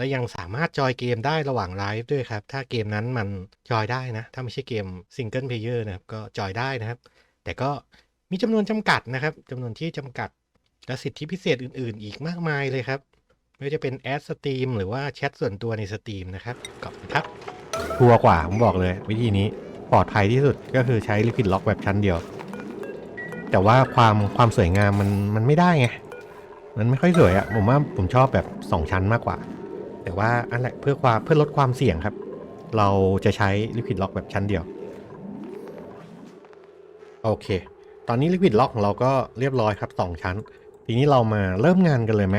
และยังสามารถจอยเกมได้ระหว่างไลฟ์ด้วยครับ ถ้าเกมนั้นมันจอยได้นะ ถ้าไม่ใช่เกมซิงเกิลเพลเยอร์นะครับ ก็จอยได้นะครับ แต่ก็มีจำนวนจำกัดนะครับจำนวนที่จำกัด และสิทธิพิเศษอื่น ๆ อีกมากมายเลยครับไม่ว่าจะเป็นแอดสตรีมหรือว่าแชทส่วนตัวในสตรีมนะครับขอบคุณครับ ทัวร์กว่าผมบอกเลย วิธีนี้ปลอดภัยที่สุดก็คือใช้ลิควิดล็อกแบบชั้นเดียว แต่ว่าความความสวยงามมันมันไม่ได้ไง มันไม่ค่อยสวยอะผมว่าผมชอบแบบ 2 ชั้นมากกว่า แต่ว่าอันแหละเพื่อความเพื่อลดความเสี่ยงครับ เราจะใช้ลิควิดล็อกแบบชั้นเดียว โอเค ตอนนี้ลิควิดล็อกของเราก็เรียบร้อยครับ 2 ชั้น ทีนี้เรามาเริ่มงานกันเลยไหม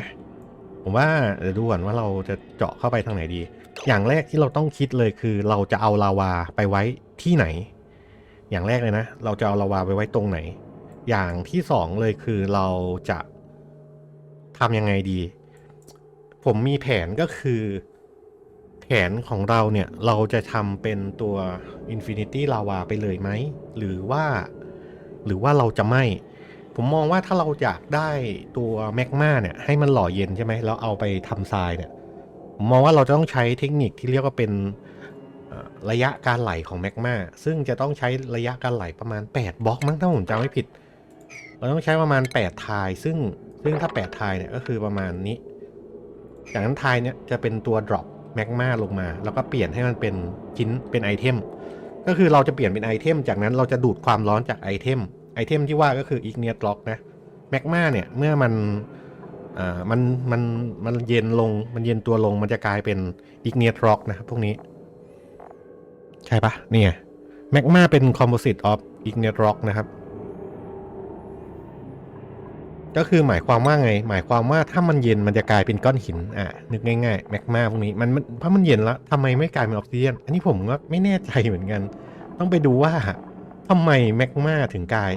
ผมว่าเดี๋ยวดูก่อนว่าเราจะเจาะเข้าไปทางไหนดี อย่างแรกที่เราต้องคิดเลยคือเราจะเอาลาวาไปไว้ที่ไหน อย่างแรกเลยนะ เราจะเอาลาวาไปไว้ตรงไหน อย่างที่สองเลยคือเราจะทำยังไงดี ผมมีแผนก็คือ แผนของเราเนี่ย เราจะทำเป็นตัว Infinity Lava ไปเลยไหม หรือว่า หรือว่าเราจะไม่ ผมมองว่าถ้าเราอยากได้ตัวแมกมาเนี่ย ให้มันหล่อเย็นใช่ไหมแล้วเอาไปทำทรายเนี่ย ผมมองว่าเราจะต้องใช้เทคนิคที่เรียกว่าเป็นระยะการไหลของแมกมาซึ่งจะต้องใช้ระยะการไหลประมาณ 8บล็อกมั้งถ้าผมจำไม่ผิด เราต้องใช้ประมาณ 8 ทาย ซึ่งซึ่งถ้า 8 ทายเนี่ยก็คือประมาณนี้ จากนั้นทายเนี่ยจะเป็นตัว drop แมกมาลงมา แล้วก็เปลี่ยนให้มันเป็นชิ้นเป็นไอเทมก็คือเราจะเปลี่ยนเป็นไอเทมจากนั้นเราจะดูดความร้อนจากไอเทมไอเทมที่ว่าก็คือ igneous rock นะแมกมาเนี่ยเมื่อมันอ่ามันมันมันเย็นลงมันเย็นตัวลงมันจะกลายเป็น igneous rock นะครับพวกนี้ ใช่ปะเนี่ยแมกมาเป็น composite of igneous rock นะครับ ก็คือหมายความว่าไง หมายความว่าถ้ามันเย็นมันจะกลายเป็นก้อนหิน อะ นึกง่ายๆแมกมาพวกนี้มันเพราะมันเย็นแล้วทำไมไม่กลายเป็นออกซิเดียนอันนี้ผมก็ไม่แน่ใจเหมือนกัน ต้องไปดูว่าทำไมแมกมาถึงกลาย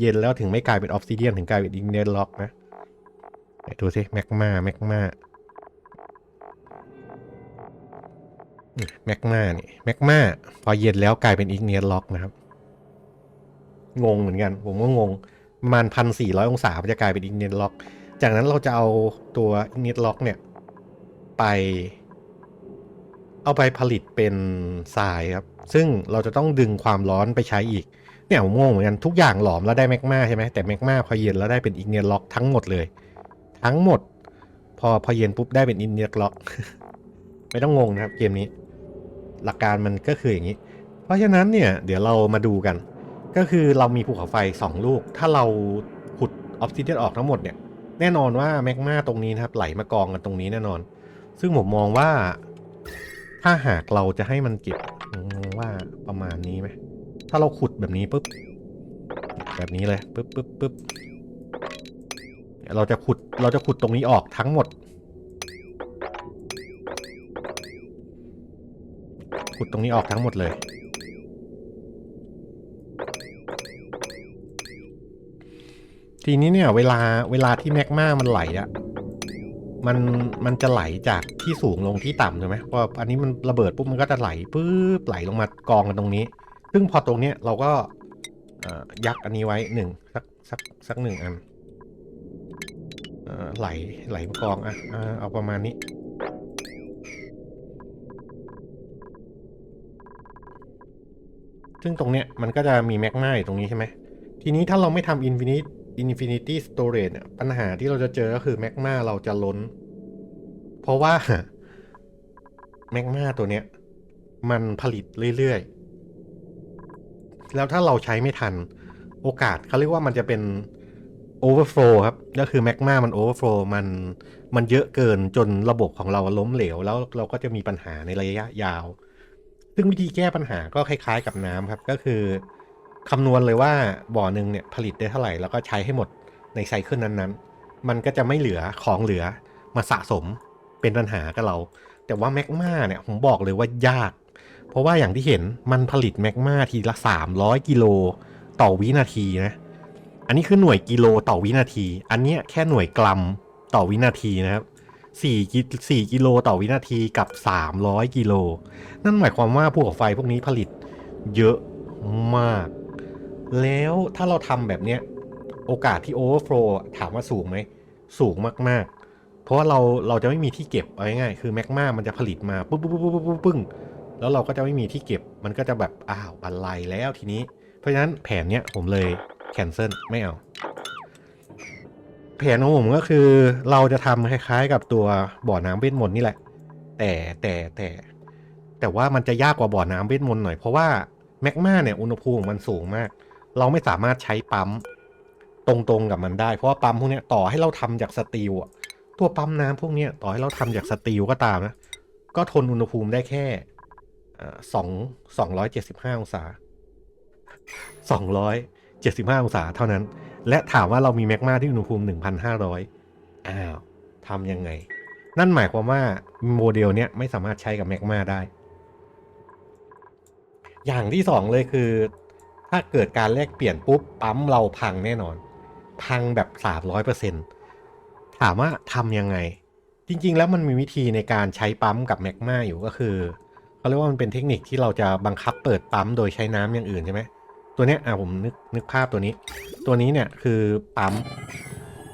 เย็นแล้วถึงไม่กลายเป็นออฟซิเดียนถึงกลายเป็นอิงเนล็อกนะไหนดูสิแมกมาแมกมาแมกมานี่แมกมาพอเย็นแล้วกลายเป็นอิงเนล็อกนะครับ งงเหมือนกัน ผมก็งง ประมาณพันสี่ร้อยองศามันจะกลายเป็นอิงเนล็อก จากนั้นเราจะเอาตัวอิงเนล็อกเนี่ย ไป เอาไปผลิตเป็นทรายครับ ซึ่งเราจะต้องดึงความร้อนไปใช้อีก เนี่ยผมงงเหมือนกันทุกอย่างหลอมแล้วได้แมกมาใช่ไหมแต่แมกมาพอเย็นแล้วได้เป็นอิงเนียล็อกทั้งหมดเลย ทั้งหมด พอพอเย็นปุ๊บได้เป็นอินเนียล็อก ไม่ต้องงงนะครับเกมนี้ หลักการมันก็คืออย่างนี้ เพราะฉะนั้นเนี่ยเดี๋ยวเรามาดูกัน ก็คือเรามีภูเขาไฟ 2 ลูก ถ้าเราขุดออฟซิเดียนออกทั้งหมดเนี่ย แน่นอนว่าแมกมาตรงนี้นะครับ ไหลมากองกันตรงนี้แน่นอน ซึ่งผมมองว่า ถ้าหากเราจะให้มันเก็บมองว่าประมาณนี้ไหม ถ้าเราขุดแบบนี้ปุ๊บ แบบนี้เลยปุ๊บปุ๊บปุ๊บเราจะขุด เราจะขุดตรงนี้ออกทั้งหมด ขุดตรงนี้ออกทั้งหมดเลย ทีนี้เนี่ยเวลาเวลาที่แมกมามันไหลอะมันมันจะไหลจากที่สูงลงที่ต่ำใช่ไหมพออันนี้มันระเบิดปุ๊บมันก็จะไหลปุ๊บไหลลงมากองกันตรงนี้ ซึ่งพอตรงเนี้ยเราก็ยักอันนี้ไว้หนึ่งสักสักสักหนึ่งอันอไหลไหลมากองอะเอาประมาณนี้ซึ่งตรงเนี้ยมันก็จะมีแมกมาอยู่ตรงนี้ใช่ไหมทีนี้ถ้าเราไม่ทำ Infinity Infinity Storage เนี่ยปัญหาที่เราจะเจอก็คือแมกมาเราจะล้น เพราะว่าแมกมาตัวเนี้ย มันผลิตเรื่อยๆ แล้วถ้าเราใช้ไม่ทัน โอกาสเขาเรียกว่ามันจะเป็น overflow ครับ ก็คือแมกมามัน overflow มันมันเยอะเกินจนระบบของเราล้มเหลว แล้วเราก็จะมีปัญหาในระยะยาว ซึ่งวิธีแก้ปัญหาก็คล้ายๆกับน้ำครับก็คือ คำนวณเลยว่าบ่อหนึ่งเนี่ยผลิตได้เท่าไหร่แล้วก็ใช้ให้หมดในไซเคิลนั้นๆ มันก็จะไม่เหลือของเหลือมาสะสมเป็นปัญหากับเรา แต่ว่าแมกมาเนี่ยผมบอกเลยว่ายาก เพราะว่าอย่างที่เห็นมันผลิตแมกมาทีละ 300 กิโลต่อวินาทีนะ อันนี้คือหน่วยกิโลต่อวินาที อันเนี้ยแค่หน่วยกรัมต่อวินาทีนะครับสี่กิสี่กิโลต่อวินาทีกับสามร้อยกิโล นั่นหมายความว่าภูเขาไฟพวกนี้ผลิตเยอะมาก แล้วถ้าเราทำแบบเนี้ย โอกาสที่โอเวอร์โฟลถามว่าสูงไหม สูงมากๆ เพราะว่าเราเราจะไม่มีที่เก็บเอาง่ายๆคือแมกมามันจะผลิตมาปุ๊บปุ๊บปุ๊บปุ๊บปุ๊บปึ้งแล้วเราก็จะไม่มีที่เก็บ มันก็จะแบบอ้าวอะไรแล้วทีนี้ เพราะฉะนั้นแผนเนี้ยผมเลยแคนเซิลไม่เอาแผนของผมก็คือเราจะทำคล้ายๆ กับตัวบ่อน้ำเวทมนต์นี่แหละ แต่แต่แต่ แต่ว่ามันจะยากกว่าบ่อน้ำเวทมนต์หน่อยเพราะว่าแมกมาเนี่ยอุณหภูมิมันสูงมาก เราไม่สามารถใช้ปั๊มตรงๆกับมันได้ เพราะว่าปั๊มพวกนี้ต่อให้เราทำจากสตีลอะตัวปั๊มน้ำพวกนี้ต่อให้เราทำจากสตีลก็ตามนะก็ทนอุณหภูมิได้แค่สองสองร้อยเจ็ดสิบห้าองศาสองร้อยเจ็ดสิบห้าองศาเท่านั้น และถามว่าเรามีแมกมาที่อุณหภูมิหนึ่งพันห้าร้อยอ้าวทำยังไง นั่นหมายความว่าโมเดลเนี้ยไม่สามารถใช้กับแมกมาได้ อย่างที่สองเลยคือ ถ้าเกิดการแลกเปลี่ยนปุ๊บปั๊มเราพังแน่นอน พังแบบสามร้อยเปอร์เซ็นถามว่าทำยังไง จริง ๆ แล้วมันมีวิธีในการใช้ปั๊มกับแมกมาอยู่ก็คือเขาเรียกว่ามันเป็นเทคนิคที่เราจะบังคับเปิดปั๊มโดยใช้น้ำอย่างอื่นใช่ไหมตัวเนี้ยอะผมนึกนึกภาพตัวนี้ ตัวนี้เนี่ยคือปั๊ม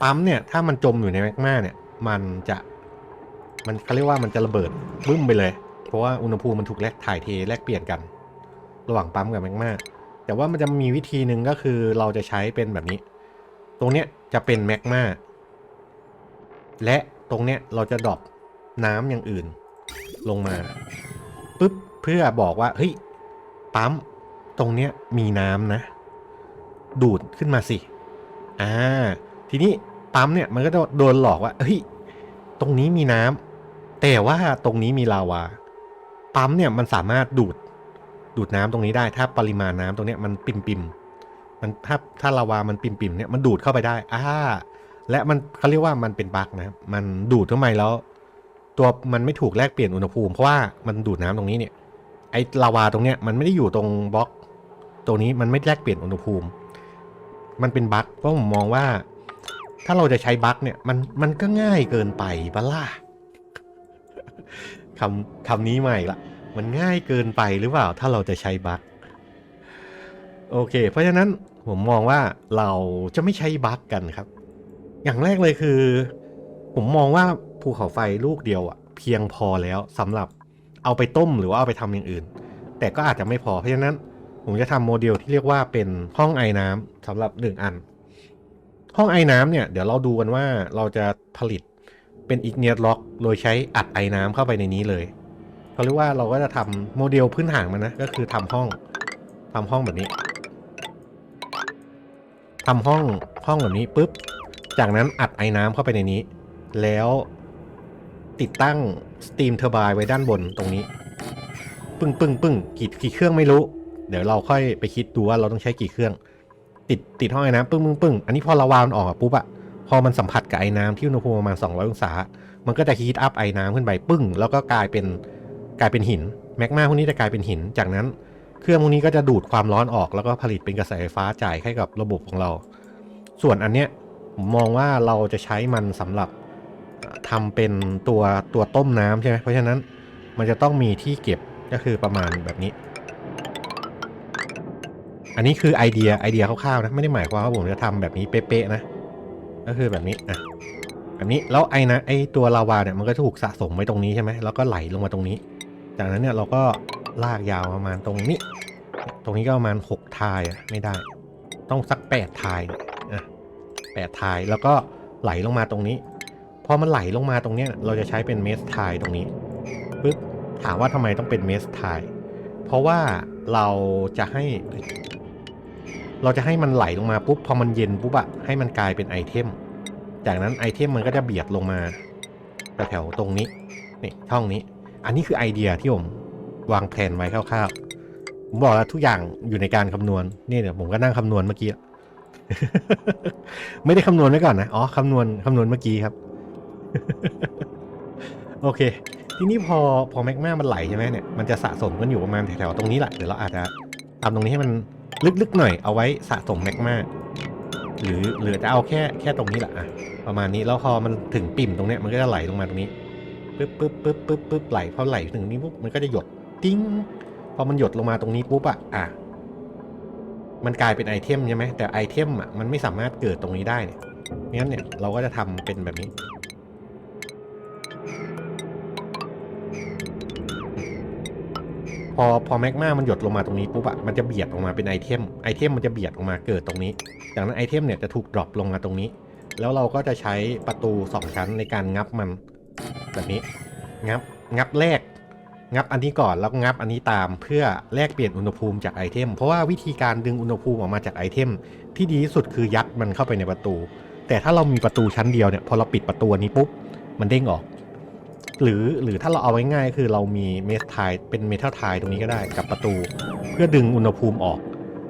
ปั๊มเนี่ยถ้ามันจมอยู่ในแมกมาเนี่ยมันจะมันเขาเรียกว่ามันจะระเบิดบึ้มไปเลย เพราะว่าอุณหภูมิมันถูกแลกถ่ายเทแลกเปลี่ยนกัน ระหว่างปั๊มกับแมกมา แต่ว่ามันจะมีวิธีหนึ่งก็คือเราจะใช้เป็นแบบนี้ ตรงเนี้ยจะเป็นแมกมาและตรงเนี้ยเราจะดรอปน้ำอย่างอื่น ลงมาปุ๊บเพื่อบอกว่าเฮ้ยปั๊มตรงเนี้ยมีน้ำนะ ดูดขึ้นมาสิอ่าทีนี้ปั๊มเนี่ยมันก็จะโดนหลอกว่าเฮ้ยตรงนี้มีน้ำแต่ว่าตรงนี้มีลาวา ปั๊มเนี่ยมันสามารถดูด ดูดน้ำตรงนี้ได้ ถ้าปริมาณน้ำตรงนี้มันปิมปิมมันถ้าถ้าลาวามันปิมปิมเนี่ยมันดูดเข้าไปได้อ่าและมันเขาเรียกว่ามันเป็นบั๊กนะมันดูดเข้าไปแล้ว ตัวมันไม่ถูกแลกเปลี่ยนอุณหภูมิเพราะว่ามันดูดน้ำตรงนี้เนี่ยไอลาวาตรงเนี้ยมันไม่ได้อยู่ตรงบล็อกตรงนี้มันไม่แลกเปลี่ยนอุณหภูมิ มันเป็นบั๊กเพราะผมมองว่า ถ้าเราจะใช้บั๊กเนี่ยมันมันก็ง่ายเกินไปปะล่ะคำคำนี้ใหม่ละ มันง่ายเกินไปหรือเปล่า ถ้าเราจะใช้บั๊กโอเค เพราะฉะนั้นผมมองว่าเราจะไม่ใช้บั๊กกันครับ อย่างแรกเลยคือ ผมมองว่าภูเขาไฟลูกเดียวอะเพียงพอแล้วสำหรับเอาไปต้มหรือว่าเอาไปทำอย่างอื่น แต่ก็อาจจะไม่พอเพราะฉะนั้นผมจะทำโมเดลที่เรียกว่าเป็นห้องไอ้น้ำสำหรับหนึ่งอัน ห้องไอ้น้ำเนี่ยเดี๋ยวเราดูกันว่าเราจะผลิตเป็นอีกเนียล็อก โดยใช้อัดไอ้น้ำเข้าไปในนี้เลย เขาเรียกว่าเราก็จะทำโมเดลพื้นฐานมันนะ ก็คือทำห้องทำห้องแบบนี้ทำห้องห้องแบบนี้ปุ๊บ จากนั้นอัดไอ้น้ำเข้าไปในนี้ แล้วติดตั้งสตีมเทอร์บายไว้ด้านบนตรงนี้ ปึ้งปึ้งปึ้งกี่กี่เครื่องไม่รู้ เดี๋ยวเราค่อยไปคิดดูว่าเราต้องใช้กี่เครื่อง ติดติดห้องไอ้น้ำปึ้งปึ้งปึ้งอันนี้พอเราวางมันออกปุ๊บอะพอมันสัมผัสกับไอ้น้ำที่อุณหภูมิประมาณ200องศา มันก็จะฮีทอัพไอ้น้ำขึ้นไปปึ้ง แล้วก็กลายเป็น กลายเป็นหินแมกมาพวกนี้จะกลายเป็นหิน จากนั้นเครื่องพวกนี้ก็จะดูดความร้อนออกแล้วก็ผลิตเป็นกระแสไฟฟ้าจ่ายให้กับระบบของเรา ส่วนอันเนี้ยผมมองว่าเราจะใช้มันสำหรับทำเป็นตัวตัวต้มน้ำใช่ไหมเพราะฉะนั้นมันจะต้องมีที่เก็บก็คือประมาณแบบนี้ อันนี้คือไอเดียไอเดียคร่าวๆนะไม่ได้หมายความว่าผมจะทำแบบนี้เป๊ะๆนะ ก็คือแบบนี้อะแบบนี้แล้วไอ้นะไอตัวลาวาเนี่ยมันก็ถูกสะสมไว้ตรงนี้ใช่ไหมแล้วก็ไหลลงมาตรงนี้ จากนั้นเนี่ยเราก็ลากยาวประมาณตรงนี้ ตรงนี้ก็ประมาณหกทายอะไม่ได้ ต้องสักแปดทายอะแปดทายแล้วก็ไหลลงมาตรงนี้พอมันไหลลงมาตรงเนี้ยเราจะใช้เป็นเมสทายตรงนี้ปึ๊บถามว่าทำไมต้องเป็นเมสทายเพราะว่าเราจะให้ เราจะให้มันไหลลงมาปุ๊บพอมันเย็นปุ๊บอะให้มันกลายเป็นไอเทม จากนั้นไอเทมมันก็จะเบียดลงมาแถวๆตรงนี้นี่ช่องนี้ อันนี้คือไอเดียที่ผมวางแผนไว้คร่าวๆ ผมบอกแล้วทุกอย่างอยู่ในการคำนวณ นี่เดี๋ยวผมก็นั่งคำนวณเมื่อกี้ ไม่ได้คำนวณไว้ก่อนนะ อ๋อคำนวณคำนวณเมื่อกี้ครับ โอเค ทีนี้พอพอแมกมามันไหลใช่ไหมเนี่ย มันจะสะสมกันอยู่ประมาณแถวๆตรงนี้แหละ เดี๋ยวเราอาจจะทำตรงนี้ให้มันลึกๆหน่อย เอาไว้สะสมแมกมาหรือหรือจะเอาแค่แค่ตรงนี้แหละอะประมาณนี้ แล้วพอมันถึงปิ่มตรงเนี้ยมันก็จะไหลลงมาตรงนี้ ปึ๊บปึ๊บปึ๊บปึ๊บปึ๊บไหลพอไหลถึงนี้ปุ๊บมันก็จะหยดติ้งพอมันหยดลงมาตรงนี้ปุ๊บอะอะมันกลายเป็นไอเทมใช่ไหมแต่ไอเทมอะมันไม่สามารถเกิดตรงนี้ได้เนี่ยงั้นเนี่ยเราก็จะทำเป็นแบบนี้ พอพอแมกมามันหยดลงมาตรงนี้ปุ๊บอะมันจะเบียดออกมาเป็นไอเทมไอเทมมันจะเบียดออกมาเกิดตรงนี้จากนั้นไอเทมเนี่ยจะถูกดรอปลงมาตรงนี้ แล้วเราก็จะใช้ประตูสองชั้นในการงับมัน แบบนี้ งับ งับแรก งับอันนี้ก่อนแล้วงับอันนี้ตามเพื่อแลกเปลี่ยนอุณหภูมิจากไอเทม เพราะว่าวิธีการดึงอุณหภูมิออกมาจากไอเทม ที่ดีที่สุดคือยัดมันเข้าไปในประตู แต่ถ้าเรามีประตูชั้นเดียวเนี่ยพอเราปิดประตูนี้ปุ๊บมันเด้งออก หรือหรือถ้าเราเอาไว้ง่ายคือเรามีเมสไทเป็นเมทัลไทตรงนี้ก็ได้กับประตู เพื่อดึงอุณหภูมิออก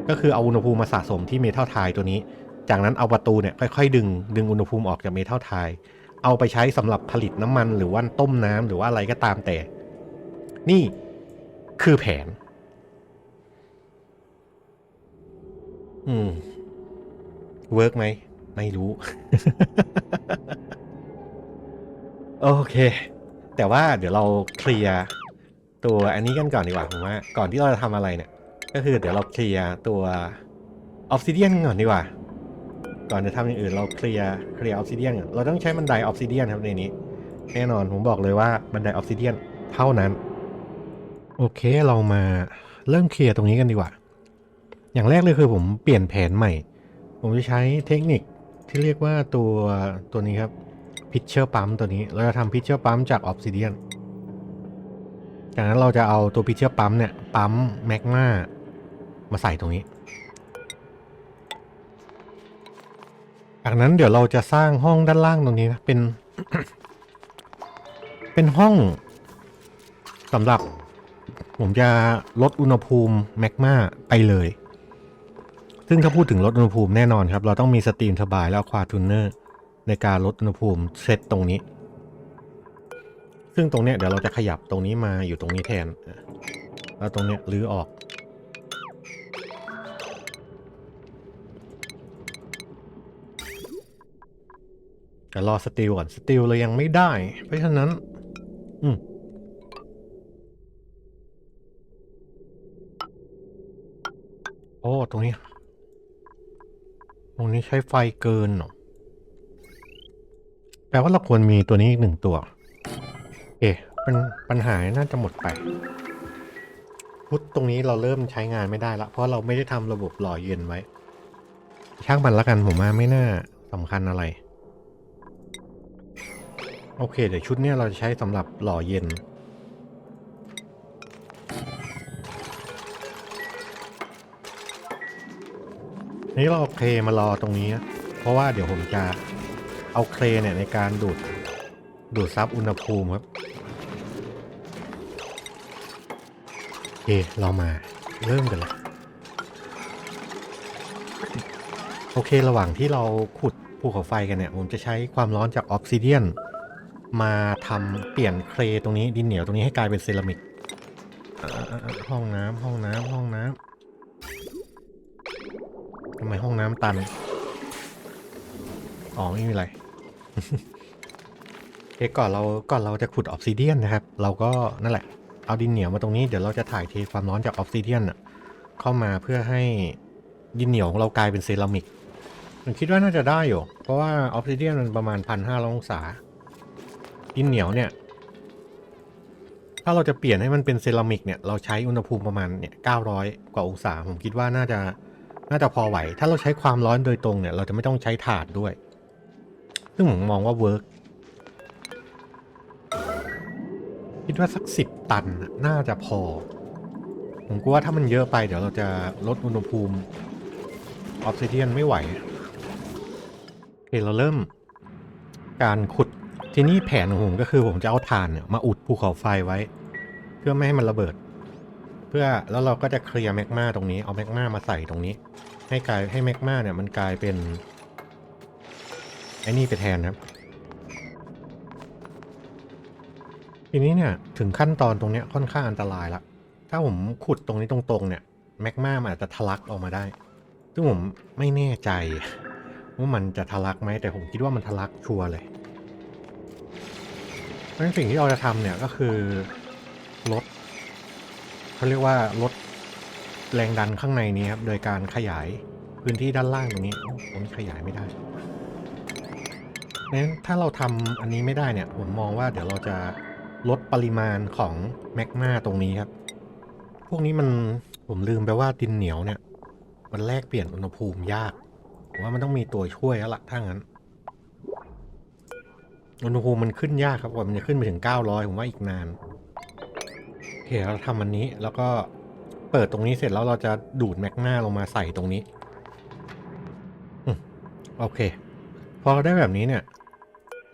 ก็คือเอาอุณหภูมิมาสะสมที่เมทัลไทตัวนี้ จากนั้นเอาประตูเนี่ยค่อยๆ ดึงดึงอุณหภูมิออกจากเมทัลไท เอาไปใช้สำหรับผลิตน้ำมันหรือว่าต้มน้ำหรือว่าอะไรก็ตามแต่ นี่คือแผน อืม เวิร์กไหม ไม่รู้ โอเค แต่ว่าเดี๋ยวเราเคลียร์ตัวอันนี้กันก่อนดีกว่าผมว่า ก่อนที่เราจะทำอะไรเนี่ย ก็คือเดี๋ยวเราเคลียร์ตัวออฟซิเดียนก่อนดีกว่า ก่อนจะทำอย่างอื่นเราเคลียร์เคลียร์ออฟซิเดียนเราต้องใช้บันไดออฟซิเดียนครับในนี้ แน่นอนผมบอกเลยว่าบันไดออฟซิเดียนเท่านั้น โอเคเรามาเริ่มเคลียร์ตรงนี้กันดีกว่า อย่างแรกเลยคือผมเปลี่ยนแผนใหม่ ผมจะใช้เทคนิคที่เรียกว่าตัวตัวนี้ครับพิชเชอร์ปั๊มตัวนี้ เราจะทำพิชเชอร์ปั๊มจากออฟซิเดียนจากนั้นเราจะเอาตัวพิชเชอร์ปั๊มเนี่ยปั๊มแมกมามาใส่ตรงนี้ จากนั้นเดี๋ยวเราจะสร้างห้องด้านล่างตรงนี้นะเป็น เป็นห้องสำหรับ ผมจะลดอุณหภูมิแมกมาไปเลย ซึ่งถ้าพูดถึงลดอุณหภูมิแน่นอนครับ เราต้องมีสตรีมทบายแล้วควาทูนเนอร์ในการลดอุณหภูมิเซตตรงนี้ ซึ่งตรงเนี้ยเดี๋ยวเราจะขยับตรงนี้มาอยู่ตรงนี้แทน แล้วตรงเนี้ยรื้อออก แต่รอสติลก่อนสติลเรายังไม่ได้ เพราะฉะนั้น อืมโอ้ ตรงนี้ ตรงนี้ใช้ไฟเกินเหรอแปลว่าเราควรมีตัวนี้อีกหนึ่งตัว เอ๊ะปัญหาน่าจะหมดไปพุทตรงนี้เราเริ่มใช้งานไม่ได้ละ เพราะเราไม่ได้ทำระบบหล่อเย็นไว้ ช่างมันละกันผมว่าไม่น่าสำคัญอะไร โอเค เดี๋ยวชุดเนี้ยเราจะใช้สำหรับหล่อเย็น นี่เราเอาเครมารอตรงนี้นะเพราะว่าเดี๋ยวผมจะเอาเครเนี่ยในการดูด ดูดซับอุณหภูมิครับโอเคเรามาเริ่มกันเลยโอเค ระหว่างที่เราขุดภูเขาไฟกันเนี่ย ผมจะใช้ความร้อนจากออฟซิเดียน มาทำเปลี่ยนเครตรงนี้ดินเหนียวตรงนี้ให้กลายเป็นเซรามิกห้องน้ำห้องน้ำห้องน้ำทำไมห้องน้ำตัน อ๋อไม่มีอะไรโอเก่อนเราก่อนเราจะขุดออฟซิเดียนนะครับ เราก็นั่นแหละ เอาดินเหนียวมาตรงนี้เดี๋ยวเราจะถ่ายเทความร้อนจากออฟซิเดียนเข้ามาเพื่อให้ดินเหนียวของเรากลายเป็นเซรามิกผมคิดว่าน่าจะได้อยู่ เพราะว่าออฟซิเดียนมันประมาณพันห้าองศา ดินเหนียวเนี่ย ถ้าเราจะเปลี่ยนให้มันเป็นเซรามิกเนี่ย เราใช้อุณหภูมิประมาณเนี่ยเก้าร้อยกว่าองศา ผมคิดว่าน่าจะ น่าจะพอไหว ถ้าเราใช้ความร้อนโดยตรงเนี่ย เราจะไม่ต้องใช้ถานด้วย ซึ่งผมมองว่าเวิร์กคิดว่าสักสิบตันน่ะน่าจะพอ ผมกลัวว่าถ้ามันเยอะไปเดี๋ยวเราจะลดอุณหภูมิออฟซิเดียนไม่ไหวโอเคเราเริ่มการขุด ทีนี้แผนของผมก็คือผมจะเอาถ่านเนี่ยมาอุดภูเขาไฟไว้ เพื่อไม่ให้มันระเบิด เพื่อแล้วเราก็จะเคลียร์แมกมาตรงนี้เอาแมกมามาใส่ตรงนี้ ให้กลายให้แมกมาเนี่ยมันกลายเป็นไอ้นี่ไปแทนครับทีนี้เนี่ยถึงขั้นตอนตรงเนี้ยค่อนข้างอันตรายละถ้าผมขุดตรงนี้ตรงๆเนี่ยแมกมามันอาจจะทะลักออกมาได้ ซึ่งผมไม่แน่ใจว่ามันจะทะลักไหมแต่ผมคิดว่ามันทะลักชัวร์เลย ดังนั้นสิ่งที่เราจะทำเนี่ยก็คือลดเขาเรียกว่าลดแรงดันข้างในนี้ครับ โดยการขยายพื้นที่ด้านล่างตรงนี้ผมขยายไม่ได้งั้นถ้าเราทำอันนี้ไม่ได้เนี่ย ผมมองว่าเดี๋ยวเราจะลดปริมาณของแมกมาตรงนี้ครับ พวกนี้มันผมลืมไปว่าดินเหนียวเนี่ย มันแลกเปลี่ยนอุณหภูมิยากผมว่ามันต้องมีตัวช่วยแล้วล่ะถ้างั้น อุณหภูมิมันขึ้นยากครับกว่ามันจะขึ้นไปถึง 900 ผมว่าอีกนาน โอเคเราทำอันนี้แล้วก็เปิดตรงนี้เสร็จแล้วเราจะดูดแมกนาลงมาใส่ตรงนี้อโอเค พอเราได้แบบนี้เนี่ย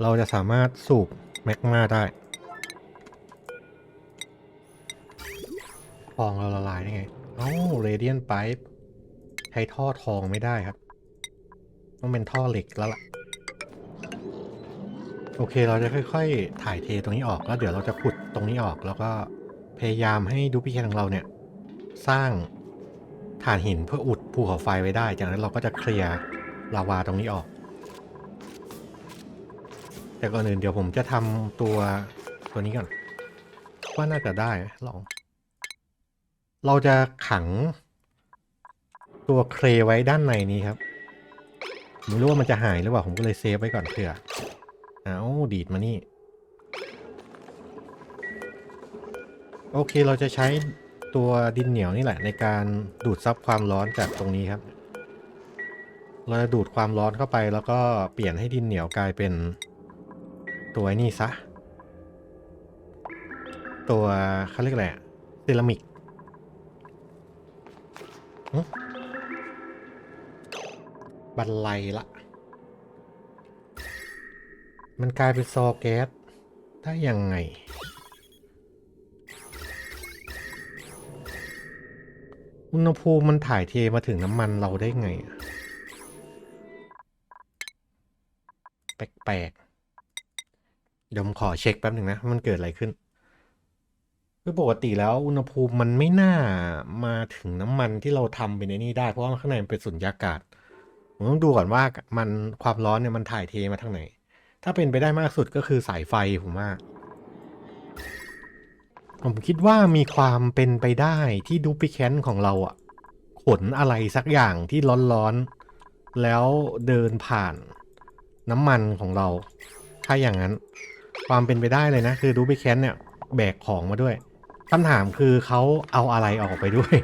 เราจะสามารถสูบแมกมาได้ทองเราละลายได้ไง เอ้าเรเดียนไปป์ใช้ท่อทองไม่ได้ครับ ต้องเป็นท่อเหล็กแล้วล่ะ โอเคเราจะค่อย ๆ ถ่ายเทตรงนี้ออกแล้วเดี๋ยวเราจะขุดตรงนี้ออก แล้วก็พยายามให้ดูพิเคของเราเนี่ยสร้างฐานหินเพื่ออุดภูเขาไฟไว้ได้ จากนั้นเราก็จะเคลียร์ลาวาตรงนี้ออก แต่ก่อนอื่นเดี๋ยวผมจะทำตัวตัวนี้ก่อนว่าน่าจะได้ลอง เราจะขังตัวเครไว้ด้านในนี้ครับ ไม่รู้ว่ามันจะหายหรือเปล่าผมก็เลยเซฟไว้ก่อนเผื่อ เอาดีดมานี่ โอเคเราจะใช้ตัวดินเหนียวนี่แหละ ในการดูดซับความร้อนจากตรงนี้ครับ เราจะดูดความร้อนเข้าไปแล้วก็เปลี่ยนให้ดินเหนียวกลายเป็นตัวไอ้นี่ซะ ตัวเขาเรียกอะไรอะเซรามิกบันไลละ มันกลายเป็นซอแก๊สได้ยังไง อุณหภูมิมันถ่ายเทมาถึงน้ำมันเราได้ไงอะแปลกๆ เดี๋ยวผมขอเช็คแป๊บหนึ่งนะ มันเกิดอะไรขึ้น คือปกติแล้วอุณหภูมิมันไม่น่ามาถึงน้ำมันที่เราทำเป็นในนี่ได้ เพราะว่าข้างในมันเป็นสุญญากาศ ผมต้องดูก่อนว่ามันความร้อนเนี่ยมันถ่ายเทมาทางไหน ถ้าเป็นไปได้มากสุดก็คือสายไฟผมว่า ผมคิดว่ามีความเป็นไปได้ที่ดูปิแคนของเราอะขนอะไรสักอย่างที่ร้อนๆ แล้วเดินผ่านน้ำมันของเรา ถ้าอย่างนั้น ความเป็นไปได้เลยนะ คือดูปิแคนเนี่ยแบกของมาด้วยคำถามคือเขาเอาอะไรออกไปด้วย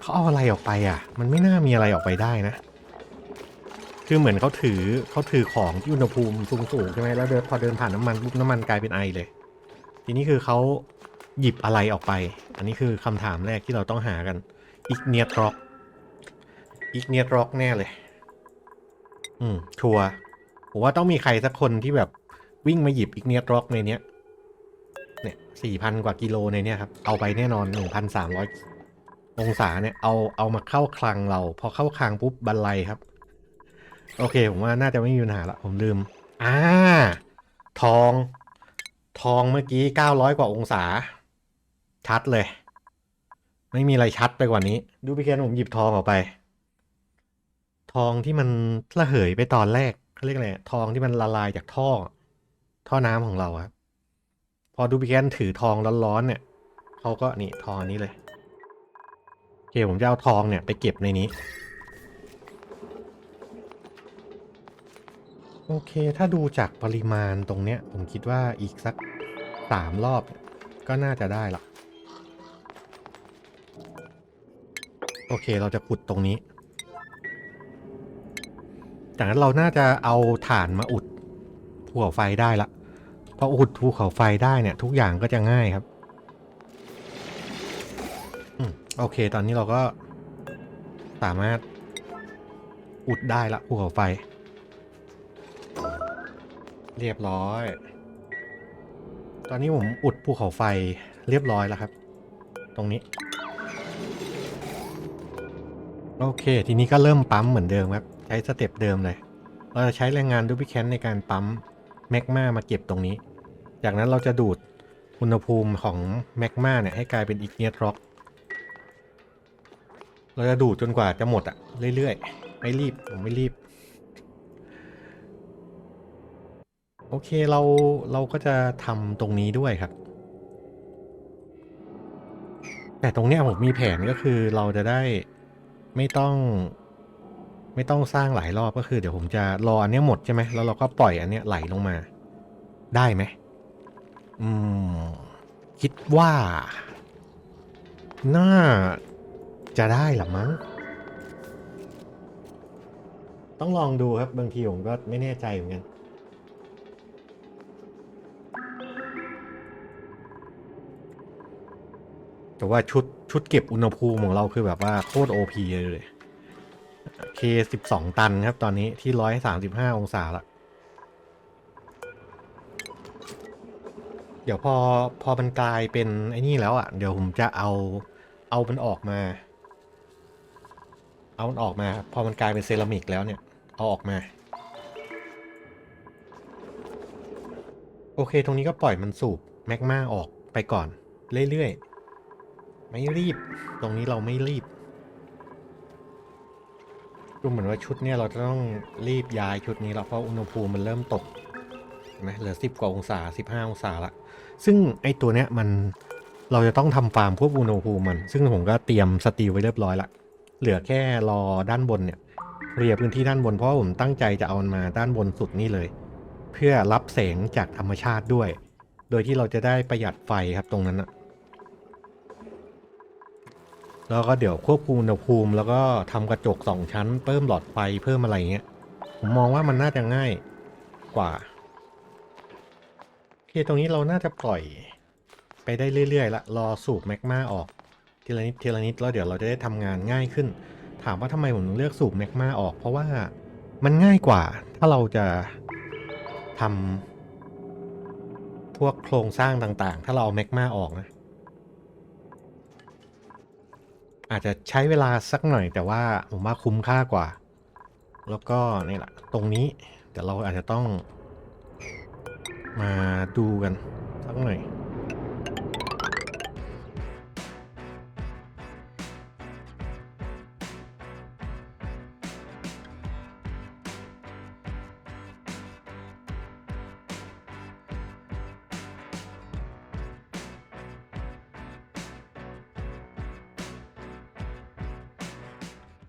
เขาเอาอะไรออกไปอะ มันไม่น่ามีอะไรออกไปได้นะ คือเหมือนเขาถือเขาถือของที่อุณหภูมิสูงๆใช่ไหมแล้วเดินพอเดินผ่านน้ำมันปุ๊บน้ำมันกลายเป็นไอเลย ทีนี้คือเขาหยิบอะไรออกไป อันนี้คือคำถามแรกที่เราต้องหากันอีกเนียตร็อกอีกเนียตร็อกแน่เลย อืมชัวร์ผมว่าต้องมีใครสักคนที่แบบวิ่งมาหยิบอีกเนียตร็อกในเนี้ยเนี่ยสี่พันกว่ากิโลในเนี้ยครับ เอาไปแน่นอนหนึ่งพันสามร้อยองศาเนี่ยเอาเอามาเข้าคลังเรา พอเข้าคลังปุ๊บบันไลครับ โอเค ผมว่าน่าจะไม่มีปัญหาละผมลืม อ่า ทอง ทองเมื่อกี้เก้าร้อยกว่าองศา ชัดเลย ไม่มีอะไรชัดไปกว่านี้ ดูพี่เคนผมหยิบทองออกไป ทองที่มันระเหยไปตอนแรกเขาเรียกอะไรทองที่มันละลายจากท่อ ท่อน้ำของเราครับพอดูพี่แกนถือทองร้อนๆเนี่ยเขาก็นี่ทองนนี้เลยโอเคผมจะเอาทองเนี่ยไปเก็บในนี้ โอเค ถ้าดูจากปริมาณตรงเนี้ย ผมคิดว่าอีกสักสามรอบก็น่าจะได้ละโอเค เราจะขุดตรงนี้ จากนั้นเราน่าจะเอาถ่านมาอุดภูเขาไฟได้ละพออุดภูเขาไฟได้เนี่ย ทุกอย่างก็จะง่ายครับอืมโอเค ตอนนี้เราก็สามารถอุดได้ละภูเขาไฟ เรียบร้อย ตอนนี้ผมอุดภูเขาไฟเรียบร้อยแล้วครับ ตรงนี้ โอเค ทีนี้ก็เริ่มปั๊มเหมือนเดิมครับ ใช้สเต็ปเดิมเลย เราจะใช้แรงงานดูพิแคนในการปั๊มแมกมามาเก็บตรงนี้ จากนั้นเราจะดูดอุณหภูมิของแมกมาเนี่ยให้กลายเป็นอีกเนียตร็อก เราจะดูดจนกว่าจะหมดอะเรื่อยๆ ไม่รีบ ผมไม่รีบ โอเคเราเราก็จะทำตรงนี้ด้วยครับ แต่ตรงเนี้ยผมมีแผนก็คือเราจะได้ไม่ต้องไม่ต้องสร้างหลายรอบก็คือเดี๋ยวผมจะรออันเนี้ยหมดใช่ไหมแล้วเราก็ปล่อยอันเนี้ยไหลลงมา ได้ไหมอืม คิดว่า น่าจะได้หรือมั้ง ต้องลองดูครับบางทีผมก็ไม่แน่ใจเหมือนกัน แต่ว่าชุดชุดเก็บอุณหภูมิของเราคือแบบว่าโคตรโอพีเลยเคสิบสองตันครับตอนนี้ที่ร้อยสามสิบห้าองศาละเดี๋ยวพอพอมันกลายเป็นไอ้นี่แล้วอะ เดี๋ยวผมจะเอาเอามันออกมา เอามันออกมา พอมันกลายเป็นเซรามิกแล้วเนี่ย เอาออกมา โอเค ตรงนี้ก็ปล่อยมันสูบแมกมาออกไปก่อน เรื่อยๆ ไม่รีบ ตรงนี้เราไม่รีบ ดูเหมือนว่าชุดเนี่ยเราจะต้องรีบย้ายชุดนี้แล้วเพราะอุณหภูมิมันเริ่มตกเห็นไหมเหลือสิบกว่าองศาสิบห้าองศาละซึ่งไอตัวเนี้ยมันเราจะต้องทำฟาร์มควบอุณหภูมิมัน ซึ่งผมก็เตรียมสตีลไว้เรียบร้อยละเหลือแค่รอด้านบนเนี่ยเคลียร์พื้นที่ด้านบนเพราะว่าผมตั้งใจจะเอามันมาด้านบนสุดนี่เลย เพื่อรับแสงจากธรรมชาติด้วย โดยที่เราจะได้ประหยัดไฟครับตรงนั้นอะ แล้วก็เดี๋ยวควบคุมอุณหภูมิ แล้วก็ทำกระจกสองชั้น เพิ่มหลอดไฟเพิ่มอะไรเงี้ย ผมมองว่ามันน่าจะง่ายกว่าโอเคตรงนี้เราน่าจะปล่อย ไปได้เรื่อยๆละรอสูบแมกมาออกทีละนิดทีละนิดแล้วเดี๋ยวเราจะได้ทำงานง่ายขึ้น ถามว่าทำไมผมเลือกสูบแมกมาออก เพราะว่ามันง่ายกว่า ถ้าเราจะทำพวกโครงสร้างต่างๆ ถ้าเราเอาแมกมาออกนะ อาจจะใช้เวลาสักหน่อย แต่ว่าผมว่าคุ้มค่ากว่า แล้วก็นี่แหละตรงนี้ แต่เราอาจจะต้องมาดูกันสักหน่อย